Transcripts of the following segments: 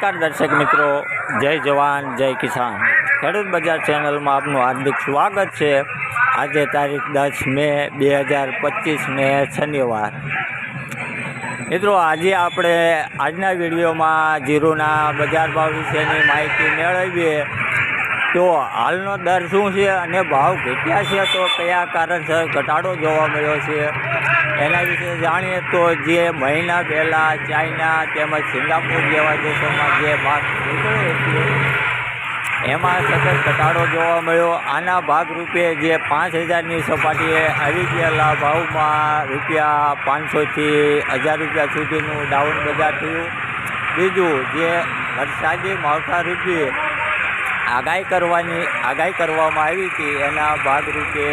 નમસ્કાર દર્શક મિત્રો. જય જવાન, જય કિસાન. ખેડૂત બજાર ચેનલમાં આપનું હાર્દિક સ્વાગત છે. આજે તારીખ દસ મે બે હજાર પચીસને શનિવાર. મિત્રો, આજે આપણે આજના વિડીયોમાં જીરુના બજાર ભાવ વિશેની માહિતી મેળવીએ. તો હાલનો દર શું છે અને ભાવ ઘટ્યા છે તો કયા કારણસર ઘટાડો જોવા મળ્યો છે. એના વિશે જાણીએ તો જે મહિના પહેલાં ચાઇના તેમજ સિંગાપુર જેવા દેશોમાં જે ભાગ એમાં સતત ઘટાડો જોવા મળ્યો. આના ભાગરૂપે જે પાંચ હજારની સપાટીએ આવી ગયેલા ભાવમાં રૂપિયા પાંચસોથી હજાર રૂપિયા સુધીનું ડાઉન બજાર થયું. બીજું, જે વરસાદી માવઠા રૂપે આગાહી કરવાની, આગાહી કરવામાં આવી હતી. એના ભાગરૂપે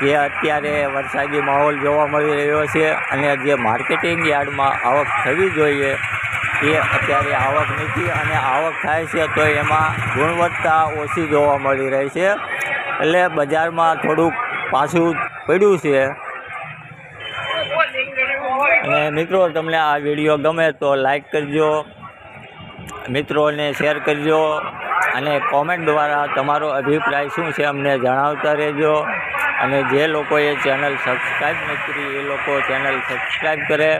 જે અત્યારે વરસાદી માહોલ જોવા મળી રહ્યો છે અને જે માર્કેટિંગ યાર્ડમાં આવક થવી જોઈએ, એ અત્યારે આવક નથી અને આવક થાય છે તો એમાં ગુણવત્તા ઓછી જોવા મળી રહી છે. એટલે બજારમાં થોડુંક પાછું પડ્યું છે. અને મિત્રો, તમને આ વીડિયો ગમે તો લાઈક કરજો, મિત્રોને શેર કરજો. અને કોમેન્ટ દ્વારા તમારો અભિપ્રાય શું છે અમને જણાવતા રહેજો. અને જે લોકોએ ચેનલ સબસ્ક્રાઈબ નથી કરી એ લોકો ચેનલ સબસ્ક્રાઈબ કરે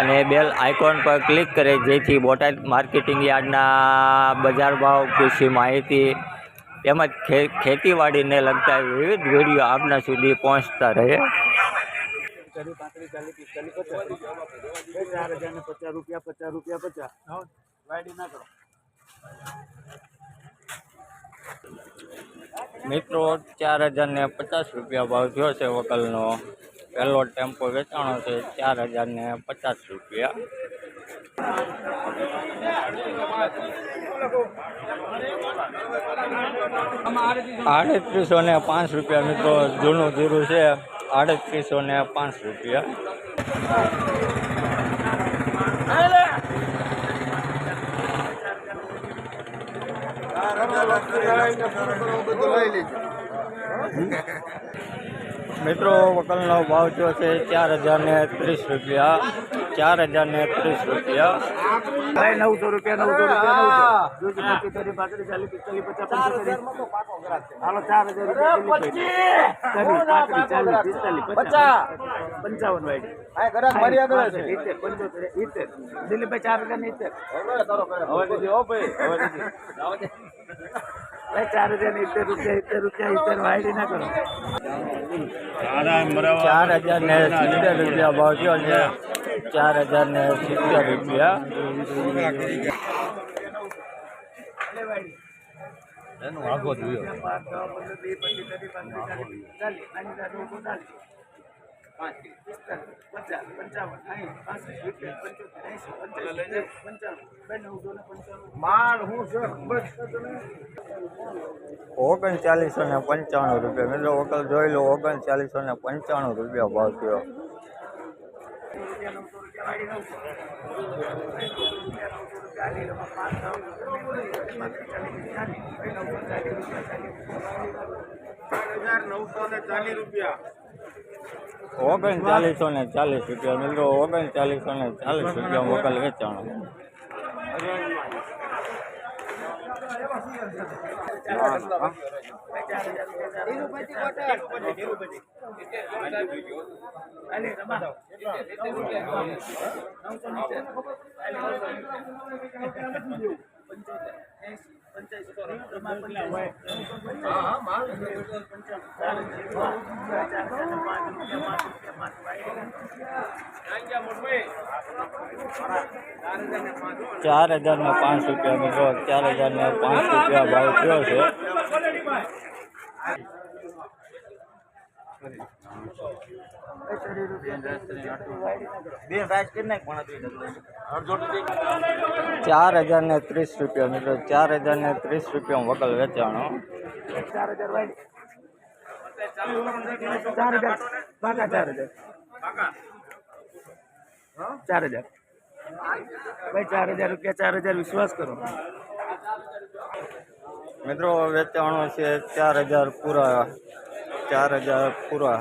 અને બેલ આઇકોન પર ક્લિક કરે જેથી બોટાદ માર્કેટિંગ યાર્ડના બજાર ભાવ કૃષિ માહિતી તેમજ ખેતીવાડીને લગતા વિવિધ વીડિયો આપના સુધી પહોંચતા રહે. ચાલીસ પાંત્રીસ ચાલીસ પિસ્તાલીસ પચાસ ચાર હજાર ને પચાસ રૂપિયા પચાસ રૂપિયા પચાસ. વાયડી ના કરો. મિત્રો, ચાર હજારને પચાસ રૂપિયા ભાવ થયો છે વકલનો. પહેલો ટેમ્પો વેચાણો છે, ચાર હજારને પચાસ રૂપિયા. આડત્રીસો ને પાંચ રૂપિયા મિત્રો, જૂનું જીરું છે આડત્રીસો ને પાંચ રૂપિયા. મિત્રો વકલનો ભાવ જો છે? ચાર હજારને ત્રીસ રૂપિયા. ચાર હજારને ત્રીસ રૂપિયા. નવસો રૂપિયા નવસો રૂપિયા ચાર હજાર રૂપિયા પંચાવન પંચોતેર દિલીપભાઈ ચાર હજાર ને હવે દીધી ભાઈ હવે દીધી. ચાર હજાર ને રૂપિયા ઇત્તેર રૂપિયા ઇત્તેર વાયડી ના કરો. ચાર હજાર ને સિત્તેર રૂપિયા ભાવ થયો છે. ચાર હજાર ને સિત્તેર રૂપિયા. એનું આગો જોયો. માલ હું છે ઓગણચાલીસો ને પંચાણું રૂપિયા મિત્રો વકલ જોઈ લો ઓગણચાલીસો ને પંચાણું રૂપિયા ભાવ થયો નવસો ને ચાલીસ રૂપિયા ઓગણચાલીસો ને ચાલીસ રૂપિયા મિત્રો ઓગણચાલીસો ને ચાલીસ રૂપિયા વકલ વેચાણો. ચાર હજાર ને પાંચ રૂપિયા મિત્રો, ચાર હજાર ને પાંચ રૂપિયા ભાવ થયો છે ચાર હજાર ને ત્રીસ રૂપિયા મિત્રો ચાર હજાર ને ત્રીસ રૂપિયા વકલ વેચાણો. ચાર હજાર ચાર હજાર. પાકા ચાર હજાર. ચાર હજાર. ભાઈ ચાર હજાર રૂપિયા ચાર હજાર વિશ્વાસ કરો. મિત્રો વેચાણો છે ચાર હજાર પૂરા. ચાર હજાર પૂરા.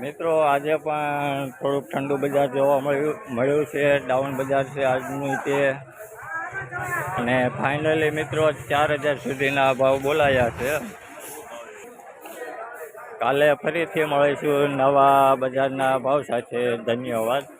મિત્રો આજે પણ થોડુંક ઠંડુ બજાર જોવા મળ્યું મળ્યું છે. ડાઉન બજાર છે આજનું તે. અને ફાઇનલી મિત્રો ચાર હજાર સુધીના ભાવ બોલાયા છે. કાલે ફરીથી મળીશું નવા બજારના ભાવ સાથે. ધન્યવાદ.